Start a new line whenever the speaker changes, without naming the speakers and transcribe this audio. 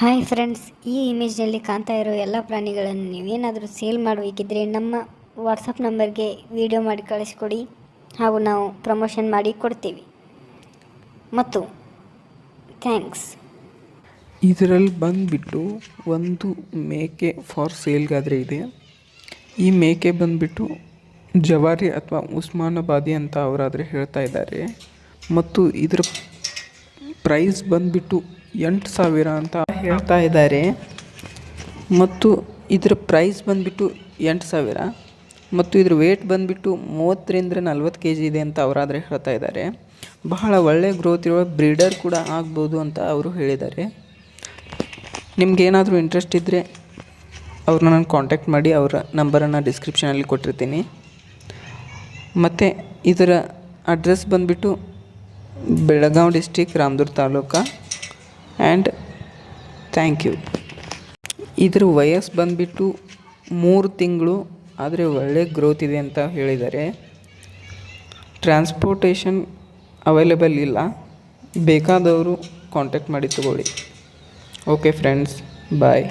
Hi friends, ಈ ಇಮೇಜ್ನಲ್ಲಿ ಕಾಣ್ತಾ ಇರೋ ಎಲ್ಲ ಪ್ರಾಣಿಗಳನ್ನು ನೀವೇನಾದರೂ ಸೇಲ್ ಮಾಡಬೇಕಿದ್ರೆ ನಮ್ಮ ವಾಟ್ಸಪ್ ನಂಬರ್ಗೆ ವಿಡಿಯೋ ಮಾಡಿ ಕಳಿಸ್ಕೊಡಿ ಹಾಗೂ ನಾವು ಪ್ರಮೋಷನ್ ಮಾಡಿ ಕೊಡ್ತೀವಿ. ಮತ್ತು ಥ್ಯಾಂಕ್ಸ್
ಇದರಲ್ಲಿ ಬಂದುಬಿಟ್ಟು ಒಂದು ಮೇಕೆ ಫಾರ್ ಸೇಲ್ಗಾದರೆ ಇದೆ. ಈ ಮೇಕೆ ಬಂದುಬಿಟ್ಟು ಜವಾರಿ ಅಥವಾ ಉಸ್ಮಾನಾಬಾದಿ ಅಂತ ಅವರಾದರೆ ಹೇಳ್ತಾ ಇದ್ದಾರೆ. ಮತ್ತು ಇದರ ಪ್ರೈಸ್ ಬಂದುಬಿಟ್ಟು ಎಂಟು ಸಾವಿರ ಅಂತ ಹೇಳ್ತಾ ಇದ್ದಾರೆ. ಮತ್ತು ಇದರ ಪ್ರೈಸ್ ಬಂದುಬಿಟ್ಟು ಎಂಟು ಸಾವಿರ. ಮತ್ತು ಇದ್ರ ವೇಟ್ ಬಂದುಬಿಟ್ಟು ಮೂವತ್ತರಿಂದ ನಲ್ವತ್ತು ಕೆ ಜಿ ಇದೆ ಅಂತ ಅವರಾದರೆ ಹೇಳ್ತಾ ಇದ್ದಾರೆ. ಬಹಳ ಒಳ್ಳೆ ಗ್ರೋತ್ ಇರುವ ಬ್ರೀಡರ್ ಕೂಡ ಆಗ್ಬೋದು ಅಂತ ಅವರು ಹೇಳಿದ್ದಾರೆ. ನಿಮಗೇನಾದರೂ ಇಂಟ್ರೆಸ್ಟ್ ಇದ್ದರೆ ಅವ್ರನ್ನ ನಾನು ಕಾಂಟ್ಯಾಕ್ಟ್ ಮಾಡಿ ಅವರ ನಂಬರನ್ನು ಡಿಸ್ಕ್ರಿಪ್ಷನಲ್ಲಿ ಕೊಟ್ಟಿರ್ತೀನಿ. ಮತ್ತು ಇದರ ಅಡ್ರೆಸ್ ಬಂದುಬಿಟ್ಟು Belagavi district Ramdurg taluk. And thank you ಇದ್ರ ವಯಸ್ಸು ಬಂದುಬಿಟ್ಟು ಮೂರು ತಿಂಗಳು ಆದರೆ ಒಳ್ಳೆ ಗ್ರೋತ್ ಇದೆ ಅಂತ ಹೇಳಿದ್ದಾರೆ ಟ್ರಾನ್ಸ್ಪೋರ್ಟೇಷನ್ ಅವೈಲೇಬಲ್ ಇಲ್ಲ. ಬೇಕಾದವರು ಕಾಂಟ್ಯಾಕ್ಟ್ ಮಾಡಿ ತಗೊಳ್ಳಿ. Okay friends bye